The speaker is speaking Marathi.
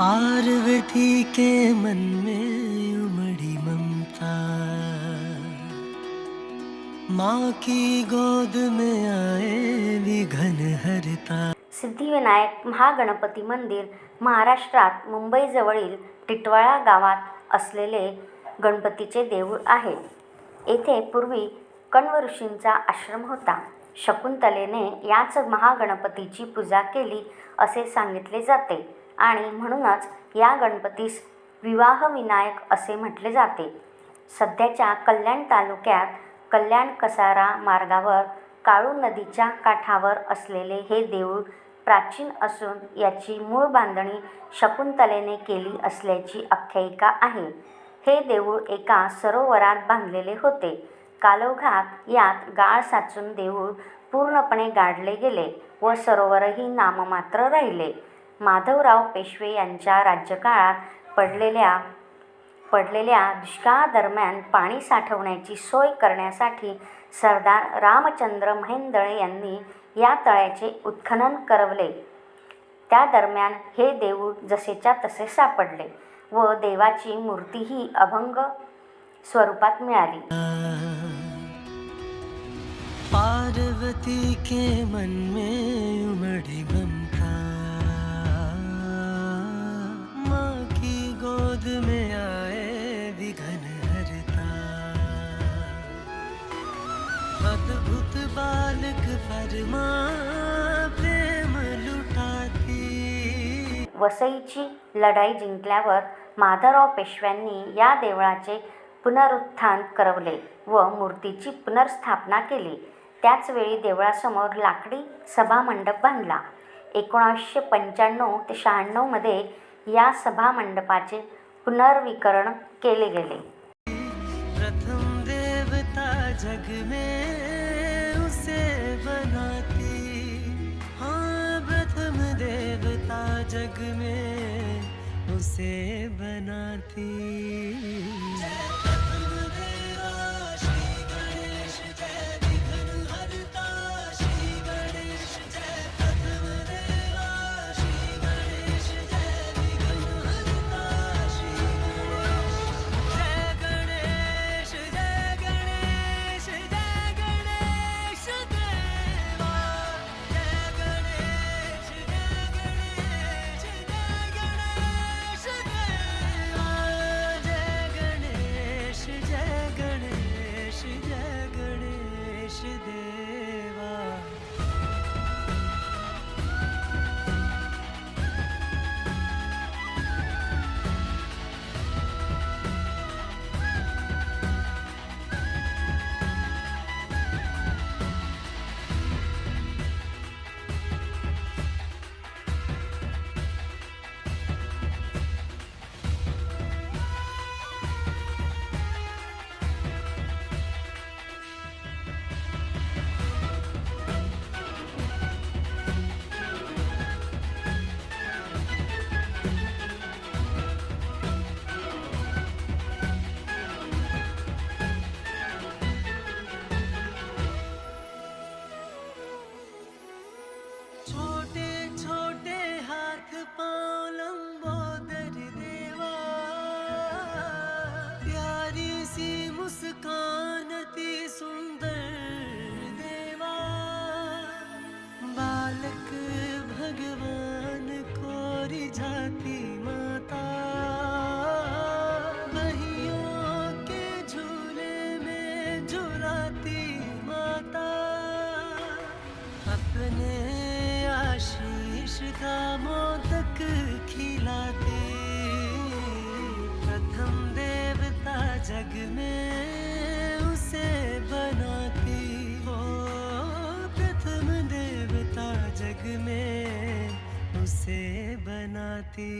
पार्वती के मन में उमड़ी ममता। माँ की गोद में आए विघन हरता। सिद्धिविनायक महागणपती मंदिर महाराष्ट्रात मुंबईजवळील टिटवाळा गावात असलेले गणपतीचे देऊळ आहे. येथे पूर्वी कण्व ऋषींचा आश्रम होता. शकुंतलेने याच महागणपतीची पूजा केली असे सांगितले जाते. आणि म्हणूनच या गणपतीस विवाह विनायक असे म्हटले जाते. सध्याच्या कल्याण तालुक्यात कल्याण कसारा मार्गावर काळू नदीच्या काठावर असलेले हे देऊळ प्राचीन असून याची मूळ बांधणी शकुंतलेने केली असल्याची आख्यायिका आहे. हे देऊळ एका सरोवरात बांधलेले होते. कालोघात यात गाळ साचून देऊळ पूर्णपणे गाडले गेले व सरोवरही नाममात्र राहिले. माधवराव पेशवे यांच्या राज्यकाळात पडलेल्या पडलेल्या दुष्काळादरम्यान पाणी साठवण्याची सोय करण्यासाठी सरदार रामचंद्र महेंदळे यांनी या तळ्याचे उत्खनन करवले. त्या दरम्यान हे देऊळ जसेच्या तसे सापडले व देवाची मूर्तीही अभंग स्वरूपात मिळाली. पार्वती के मन में उमड़ी वसईची लढाई जिंकल्यावर माधवराव पेशव्यांनी या देवळाचे पुनरुत्थान करवले व मूर्तीची पुनर्स्थापना केली. त्याचवेळी देवळासमोर लाकडी सभामंडप बांधला. एकोणावीसशे पंच्याण्णव ते शहाण्णवमध्ये या सभामंडपाचे पुनर्विकरण केले गेले. प्रथम देवता जग में उसे बनाती। झुलाती माता अपने आशीष का मोदक खिलाते। प्रथम देवता जग में उसे बनाती। हो प्रथम देवता जग में उसे बनाती।